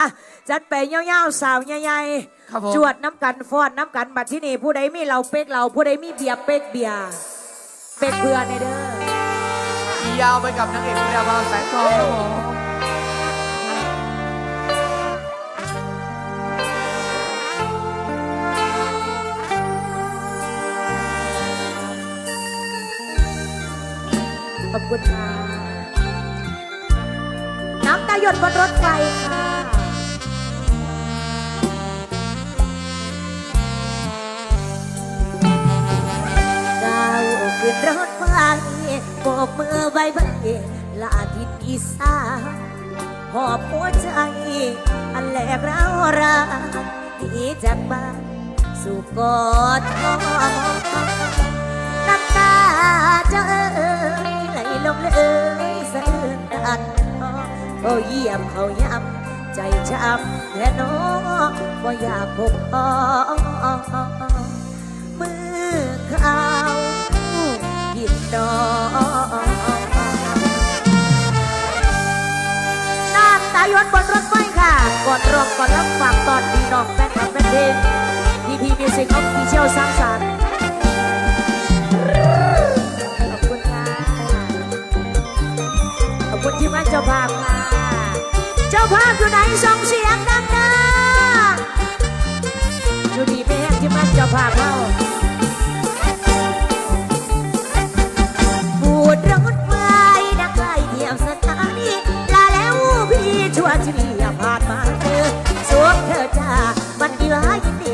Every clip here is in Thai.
อะจัดไปเงี้ยวๆสาวใหญ่ครับผม ๆจวดน้ำกันฟอดน้ำกันบัดที่นี่ผู้ใดมีเราเป๊กเราผู้ใดมีเบียร์เป๊กเบียร์เป๊กเพื่อนในเด้อ ยาวไปกับนางเอกพิราพรแสงทองครับผมขอบคุณค่ะน้ำตาหยดบนรถไฟค่ะ รถไฟโบกมือใบใบลาทิตอีสาหอบหัวใจ อันแหลกร้าวรานหนีจากบ้านสู่กอดทอน้ำตาจะเอ่ยไหลลงเลยสะอื้นดันก็เยี่ยมเขาย้ำใจช้ำและน้องก็อยากพบพ่อมือขาินดอกน้ำตาหยดบนรถไฟค่ะกอนร้องก่อนรับฝากตอนพี่น้องแฟนคลับแฟนเพลงพีพีมิวสิกออฟฟิเชียลสร้างสรรค์ขอบคุณค่ะขอบคุณทีมงานเจ้าภาพค่ะ เจ้าภาพอยู่ไหนส่งเสียงดังๆอยู่ดีแม่ทีมงานเจ้าภาพเข้า วันดีว่ายินดี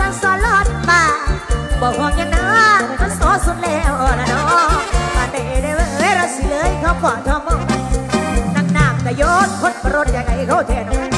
สั่งสอนลอดมาบอกห่วงยังนั้นเขาสอสุดแล้วนะน้องมาเตะได้เว้ยเราสิเลยเขาปอดทอมองนักน้ำกระโยนคนประรดยังไงเขาเทน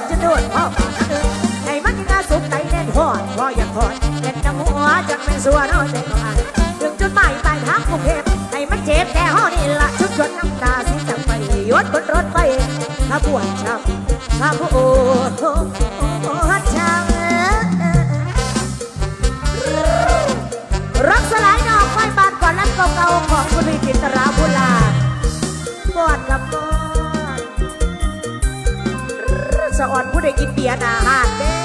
ดูดสุดจุดดูดพ่อปากเดินไอ้มันยังน่าสุกไตแน่นหอดพออยากถอดเล่นน้ำหัวจังเป็นสัวน้อยใจน้อนถึงจุดหมายปลายทางกรุงเทพไอ้มันเจ็บแต่ห้อนี่ละชุดชดน้ำตาสิจังไปยศบนรถไฟขบวนช้ำขบว อนผู้ใดกินเบียร์หนาหาดเด้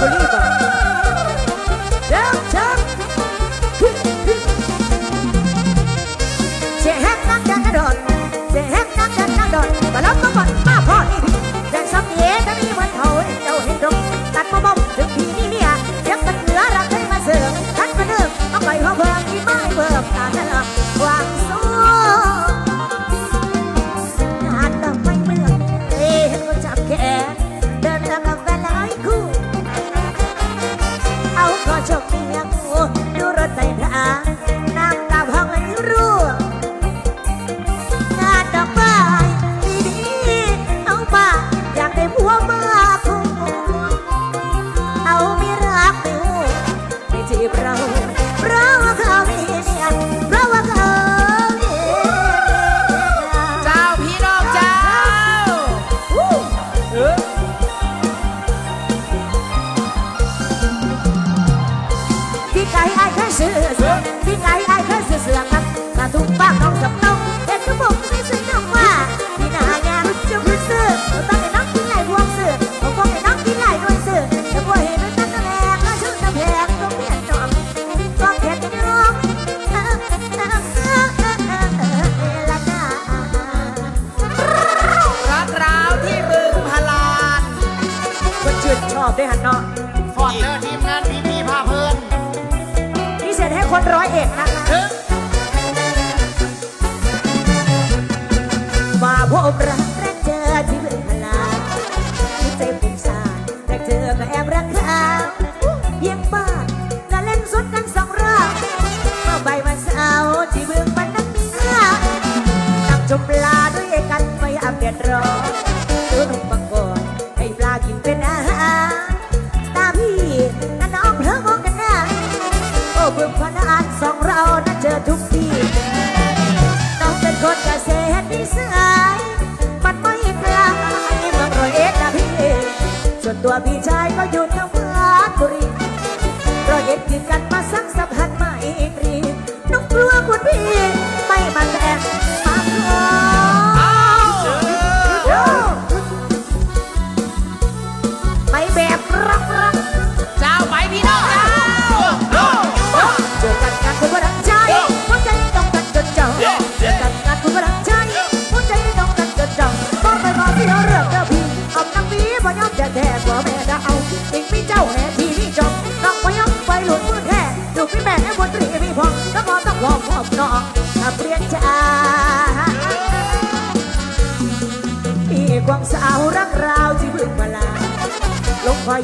Colima. ก็แอบรักเพียงบ้านน่าเล่นสดกันสองรอบเมื่อใบวันเสาร์ที่เมืองมันนักมีนั่งชมปลาด้วยกันไม่อับเดือดร้อนดูหนุ่มบางกอนให้ปลากินเป็นอาหารตาพี่กับน้องเพลิงมองกันนะโอ้เมืองพนานสองเรานั้นเจอทุกที่น้องเป็นคนเกษตรนิสัยมันไม่ไกลเมืองร้อยเอ็ดนะพี่ส่วนตัวพี่ชายก็อยู่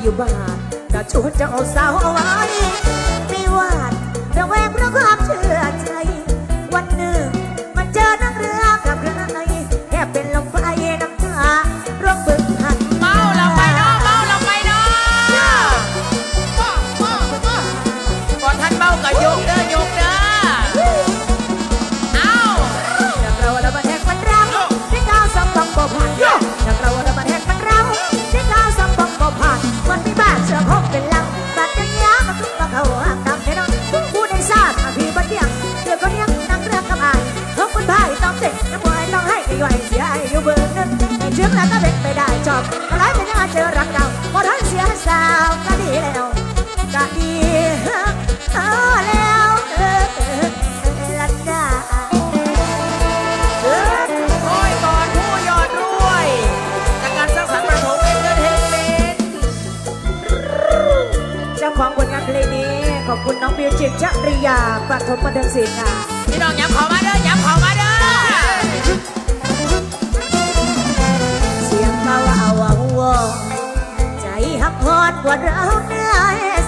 อยู่บ้านก็ชวนเจ้าสาวเอาไว้ ไม่วาดระแวงิทธิ์ค่ะ พี่น้องย้ำเขอมาเด้อย้ำเขอมาเด้อเสียงเบาเอาเอาวอใจหักฮอดว่าเราเนื้อเอส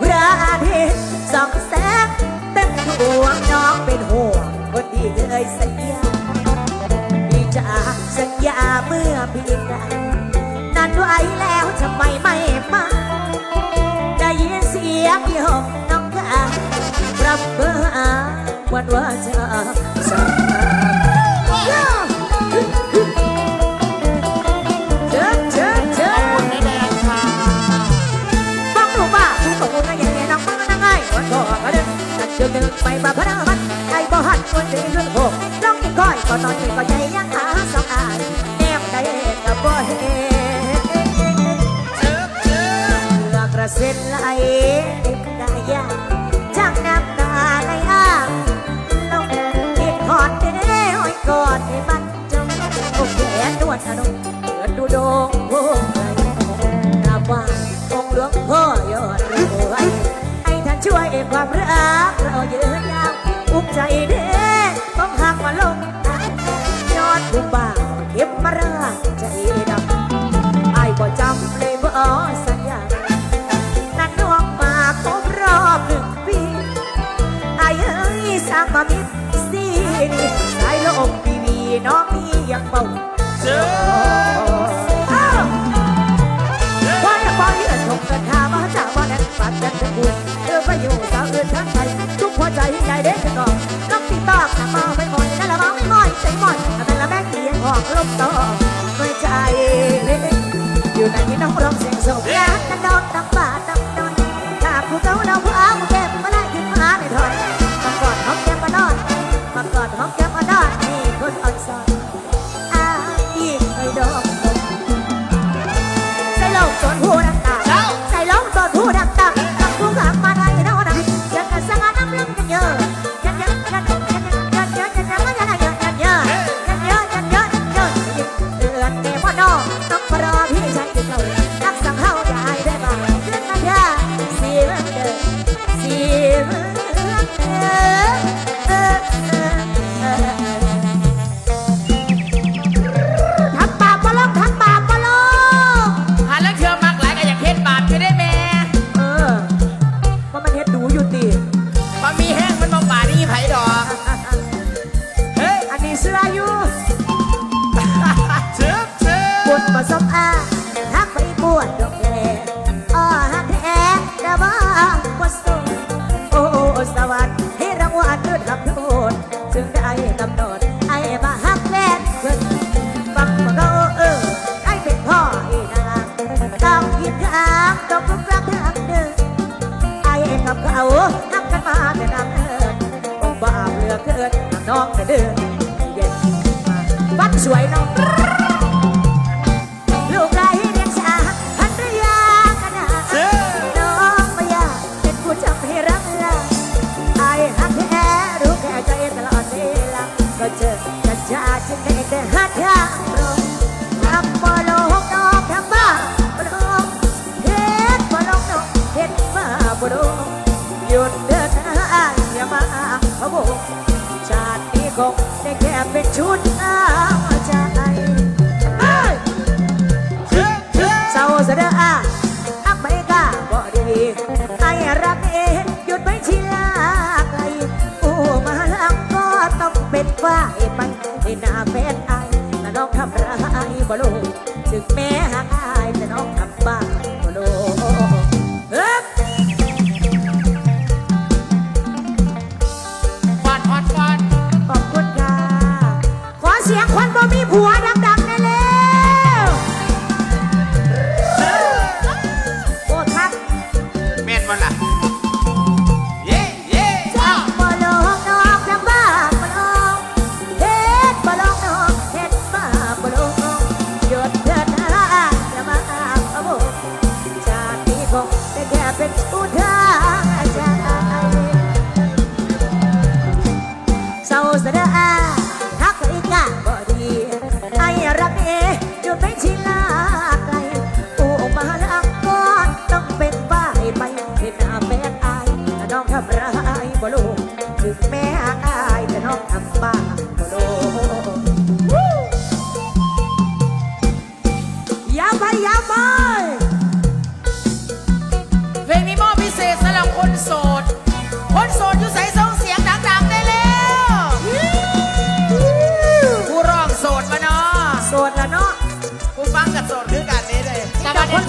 พระอาทิตย์ส่องแสงเต็มดวงน้องเป็นห่วงคนที่เคยสัญญาพี่จะสัญญาเมื่อพี่นั้น ว่าจะสัญญาเชิญเชิญเชิญในแดงค่ะฟังดูบ้าทุกนก็ยังไงน้องมันนั่งไงวันก่อนก็เดินตัดเชือกเดินไปบ้าพระนามันไอ้บ่หัดคนดีเรื่องหร้องกินก้อยก็นอนกินก็ใจยังหาสองอายแนมได้กับบ่เห็นเชิบเชิบเลือกระเซ็นไหล คนวดอนุเปิดดูดงโอ้ยกราบไหว้องค์หลวงพ่อยอดรวยให้ท่านช่วยความรักเราเยอะยาวอุกใจเด้ต้องหักมาลงยอดผู้บ่าวเก็บมาราใจดำไอ้บ่จำเลยบ่สัญญานั่นน้องมาครบรอบหนึ่งปีไอ้เอ้ยสร้างมามิตรสีนี่สายลมปีวีน้องนี่ยังเบา เชิบอ้าวว่าอย่าปล่องินทงเงินทามาจากบ้านนั้นปัดนเป็นบุญเออไปอยู่สาวอื่นทั้งไทยทุกหัวใจใหญ่เด็กก่อนน้องตีตอกน้ำมาไม่หมดนั่นละมองไม่หมดใจหมดแต่ละแม่เกียงหอกลมต่อไม่ใจอยู่ในนี้น้องร้องเสียงโศกแย่กันดอนดังบาดดังนอนถ้าผู้เก่าเราผู้อาผู้ึกแม่หัก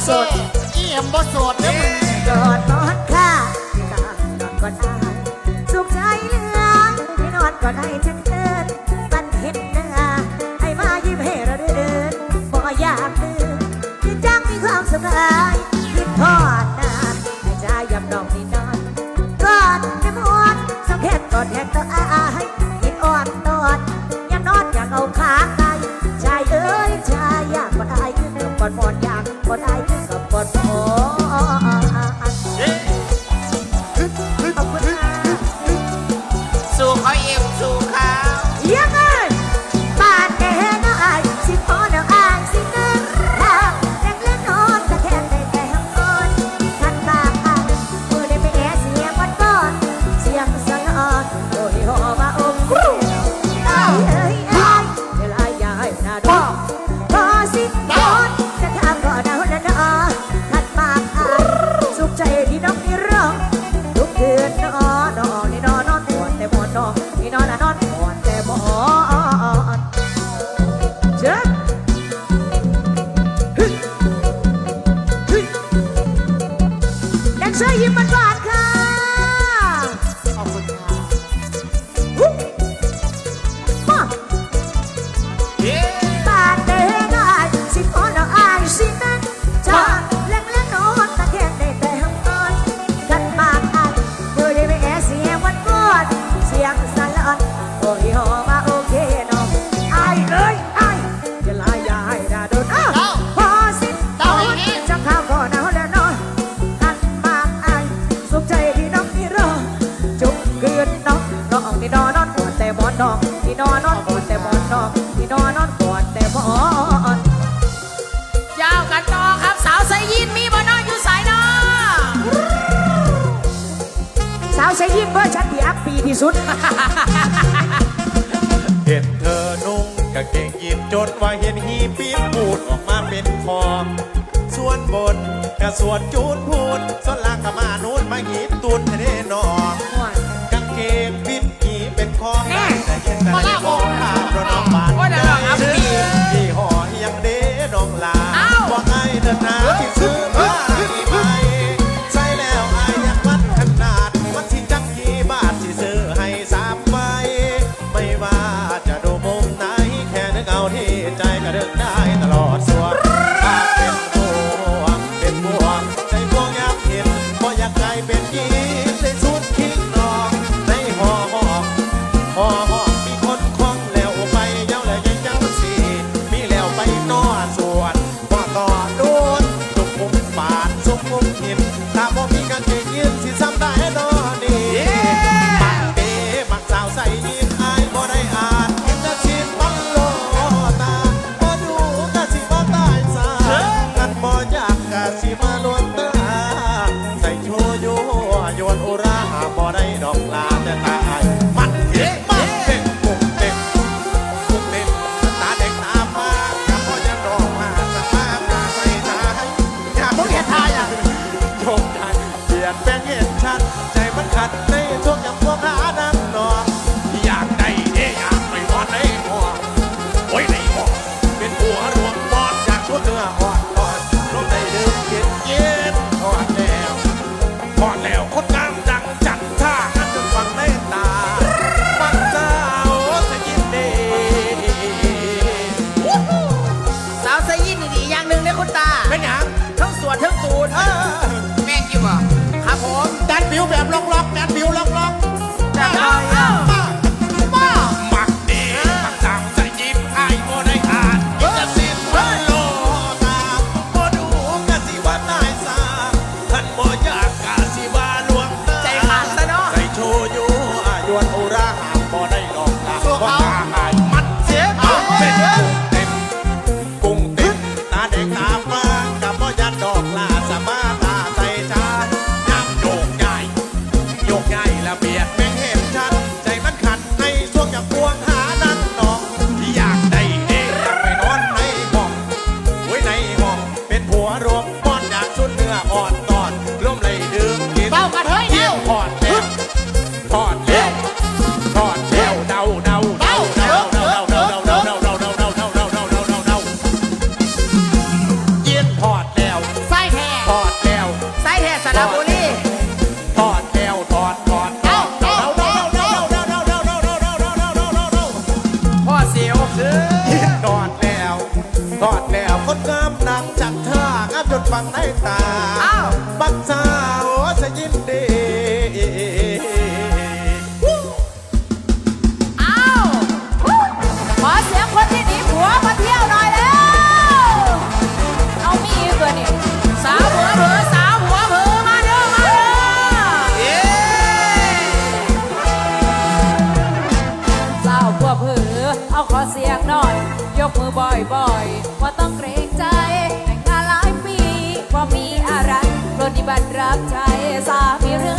สดเอี่ยมบ่สดเด้อมึงอดนอนค่ตานอนกอดอาสุขใจเหลือให้นอนกอดให้ฉันเดิดบันเท็นหน้าให้มายิ้มให้เราได้เดินบ่อยากเดินที่จังมีความสุขบายคิดทอดนานให้ใจยำดอกนี่นอนกอดแม่มดสังเกตกอดแหกตา ภอชันที่อัพปีที่สุด เห็นเธอนุ่งกางเกงยีนจนว่าเห็นฮีปีพูดออกมาเป็นคอส่วนบนกระสวดจูนพูดส่วนล่างกะมานูนมาหีบตุนเน่นอนกางเกงปีดหีเป็นคอกันแต่เห็นแต่ละมองตาเราะน้องบานใจที่ห่อยังเด้น้องลาว่าไงเดินหน้าที่สุด บ่อยๆว่าต้องเกรงใจ แต่งงานหลายปีว่ามีอะไรปฏิบัติรับใจสามีเรื่อง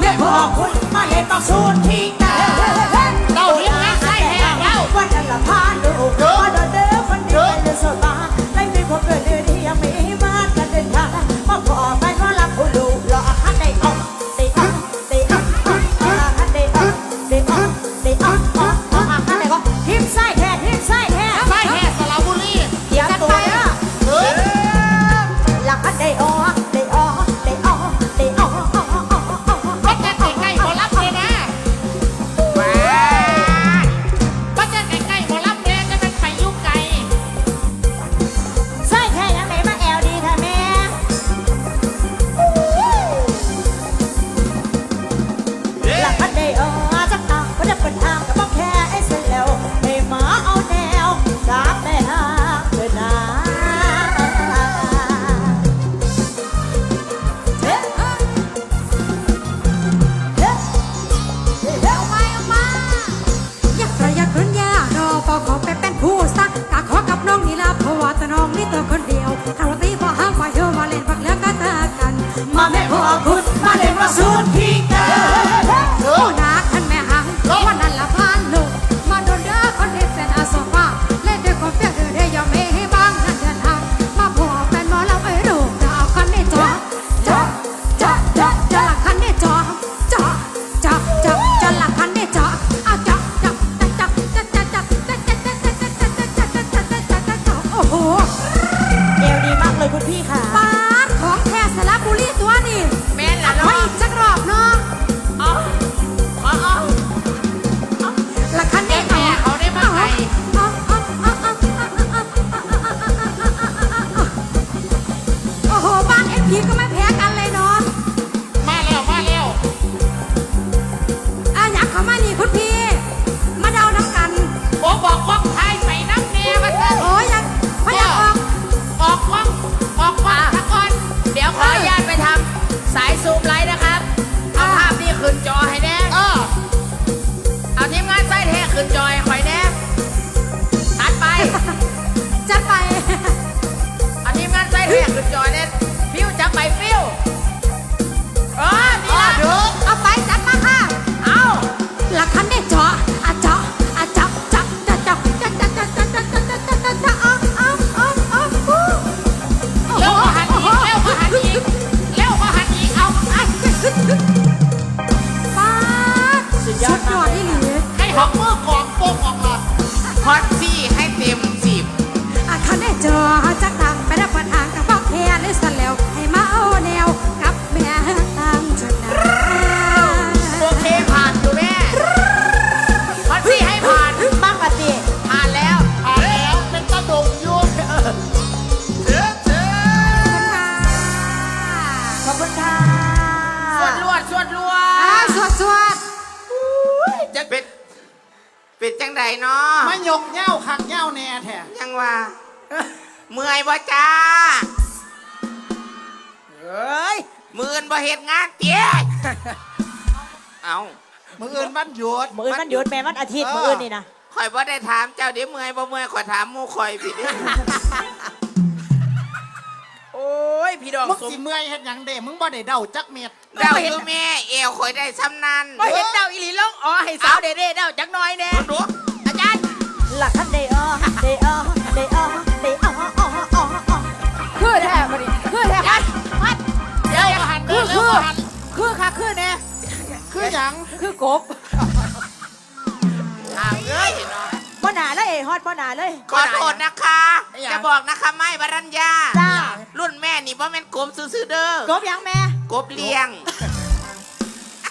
เได้พอคุณมาเห็นต้องสูญที่ไหนเราเลี้ยงไส้แหกเราวันนั้นละพานลูก เอามืออื่นมันหยุดมืออื่นมันหยุดแม่มันอาทิตย์มืออื่นนี่นะข่อยว่ได้ถามเจ้าเดี๋ยวเมื่อยบ่เมื่อยข่อยถามหมูข่อยพี่โอ้ยพี่ดองมึงสิเมื่อยเห็นหยังเด้มึงบ่ได้เดาจักเม็ดเดาคือแม่เอวข่อยได้ซ้ำนั้นบ่เห็นเดาอีหลีลงอ๋อให้สาวเด้เด้เดาจักน้อยแน่ดูอาจารย์หลักท่านเด้อเด้อเด้อเด้ออ๋ออ๋ออ๋อคือแท้บ่ดิคือแท้วัดเดี๋ยวหันคือคือ คือค่ะคือแน่คือหยังคือกบทางเอ้ยเนาะบ่หนาเลยเอฮอดบ่หนาเลยขอโทษนะคะ จะบอกนะคะไม่บรัญญา จ้ารุ่นแม่นี่บ่แม่นกลมซื่อๆเด้อกบยังแม่กบเลี้ยง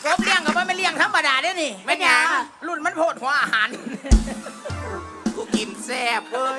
กบเลี้ยงกับว่าไม่เลี้ยงธรรมดาได้นี่แม่นหยังรุ่นมันโพดหัวอาหารกูกินแซ่บเว้